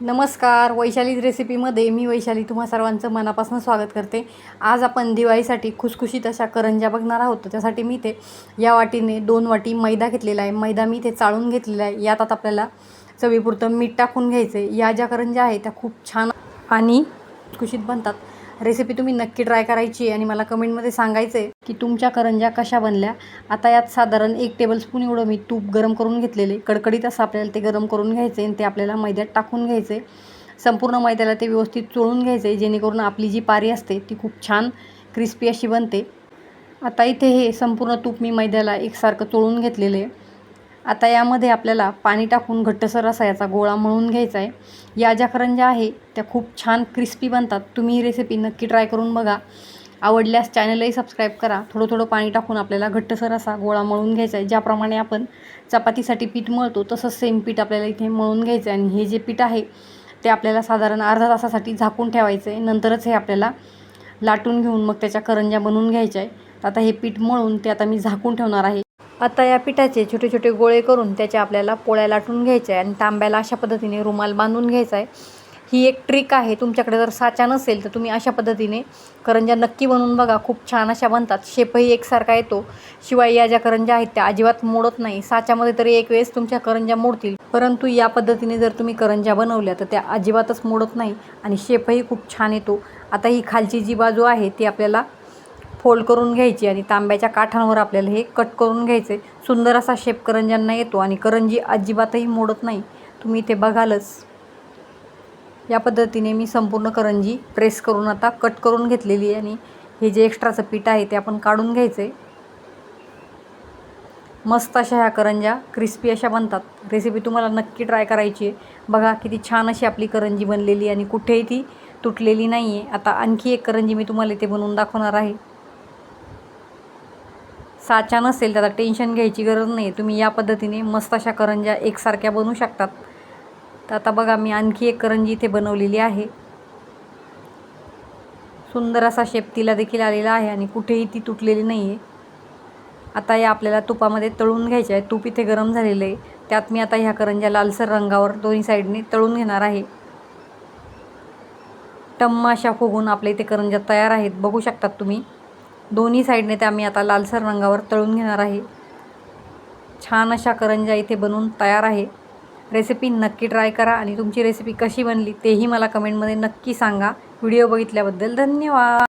नमस्कार वैशाली रेसिपीमध्ये मी वैशाली तुम्हा सर्वांचं मनापासून स्वागत करते. आज आपण दिवाळीसाठी खुसखुशीत अशा करंज्या बघणार आहोत. त्यासाठी मी ते या वाटीने दोन वाटी मैदा घेतलेला आहे. मैदा मी ते चाळून घेतलेला आहे. यात आता आपल्याला चवीपुरतं मीठ टाकून घ्यायचं आहे या ज्या करंज्या आहेत त्या खूप छान आणि खुशीत बनतात. रेसिपी तुम्ही नक्की ट्राय करायची आहे आणि मला कमेंटमध्ये सांगायचं आहे की तुमच्या करंज्या कशा बनल्या? आता यात साधारण एक टेबलस्पून एवढं मी तूप गरम करून घेतलेले. कडकडीत असं आपल्याला ते गरम करून घ्यायचं आहे आणि ते आपल्याला मैद्यात टाकून घ्यायचं आहे संपूर्ण मैद्याला ते व्यवस्थित चोळून घ्यायचं आहे जेणेकरून आपली जी पारी असते ती खूप छान क्रिस्पी अशी बनते. आता इथे हे संपूर्ण तूप मी मैद्याला एकसारखं चोळून घेतलेलं आहे. आता यामध्ये आपल्याला पाणी टाकून घट्टसर असा याचा गोळा मळून घ्यायचा आहे. या ज्या करंज्या आहे त्या खूप छान क्रिस्पी बनतात. तुम्ही ही रेसिपी नक्की ट्राय करून बघा. आवडल्यास चॅनलही सबस्क्राईब करा. थोडं थोडं पाणी टाकून आपल्याला घट्टसर असा गोळा मळून घ्यायचा आहे. ज्याप्रमाणे आपण चपातीसाठी पीठ मळतो तसंच सेम पीठ आपल्याला इथे मळून घ्यायचं आहे. आणि हे जे पीठ आहे ते आपल्याला साधारण अर्धा तासासाठी झाकून ठेवायचं आहे. नंतरच हे आपल्याला लाटून घेऊन मग त्याच्या करंज्या बनवून घ्यायच्या आहे. तर आता हे पीठ मळून ते आता मी झाकून ठेवणार आहे. आता या पिठाचे छोटे छोटे गोळे करून त्याच्या आपल्याला पोळ्या लाटून घ्यायचे आहे आणि तांब्याला अशा पद्धतीने रुमाल बांधून घ्यायचा आहे. ही एक ट्रिक आहे. तुमच्याकडे जर साचा नसेल तर तुम्ही अशा पद्धतीने करंज्या नक्की बनवून बघा. खूप छान अशा बनतात. शेपही एकसारखा येतो. शिवाय या ज्या करंज्या आहेत त्या अजिबात मोडत नाही. साच्यामध्ये तरी एक वेळेस तुमच्या करंज्या मोडतील. परंतु या पद्धतीने जर तुम्ही करंज्या बनवल्या तर त्या अजिबातच मोडत नाही आणि शेपही खूप छान येतो. आता ही खालची जी बाजू आहे ती आपल्याला फोल्ड करून घ्यायची आणि तांब्याच्या काठांवर आपल्याला हे कट करून घ्यायचे सुंदर असा शेप करंज्यांना येतो आणि करंजी अजिबातही मोडत नाही. तुम्ही ते बघालच. या पद्धतीने मी संपूर्ण करंजी प्रेस करून आता कट करून घेतलेली आहे आणि हे जे एक्स्ट्राचं पीठ आहे ते आपण काढून घ्यायचं आहे मस्त अशा ह्या करंज्या क्रिस्पी अशा बनतात. रेसिपी तुम्हाला नक्की ट्राय करायची आहे. बघा किती छान अशी आपली करंजी बनलेली आणि कुठेही ती तुटलेली नाही आहे आता आणखी एक करंजी मी तुम्हाला इथे बनवून दाखवणार आहे. साचा नसेल त्याला टेन्शन घ्यायची गरज नाही. तुम्ही या पद्धतीने मस्त अशा करंज्या एकसारख्या बनवू शकतात. तर आता बघा मी आणखी एक करंजी इथे बनवलेली आहे. सुंदर असा शेप तिला देखील आलेला आहे आणि कुठेही ती तुटलेली नाही आहे आता या आपल्याला तुपामध्ये तळून घ्यायचे आहे. तूप इथे गरम झालेलं आहे. त्यात मी आता ह्या करंज्या लालसर रंगावर दोन्ही साईडने तळून घेणार आहे. टम्मा अशा फुगून आपल्या इथे करंज्या तयार आहेत. बघू शकतात तुम्ही. दोन्ही साईडने त्या मी आता लालसर रंगावर तळून घेणार आहे. छान अशा करंजा इथे बनवून तयार आहे. रेसिपी नक्की ट्राय करा आणि तुमची रेसिपी कशी बनली तेही मला कमेंटमध्ये नक्की सांगा. व्हिडिओ बघितल्याबद्दल धन्यवाद.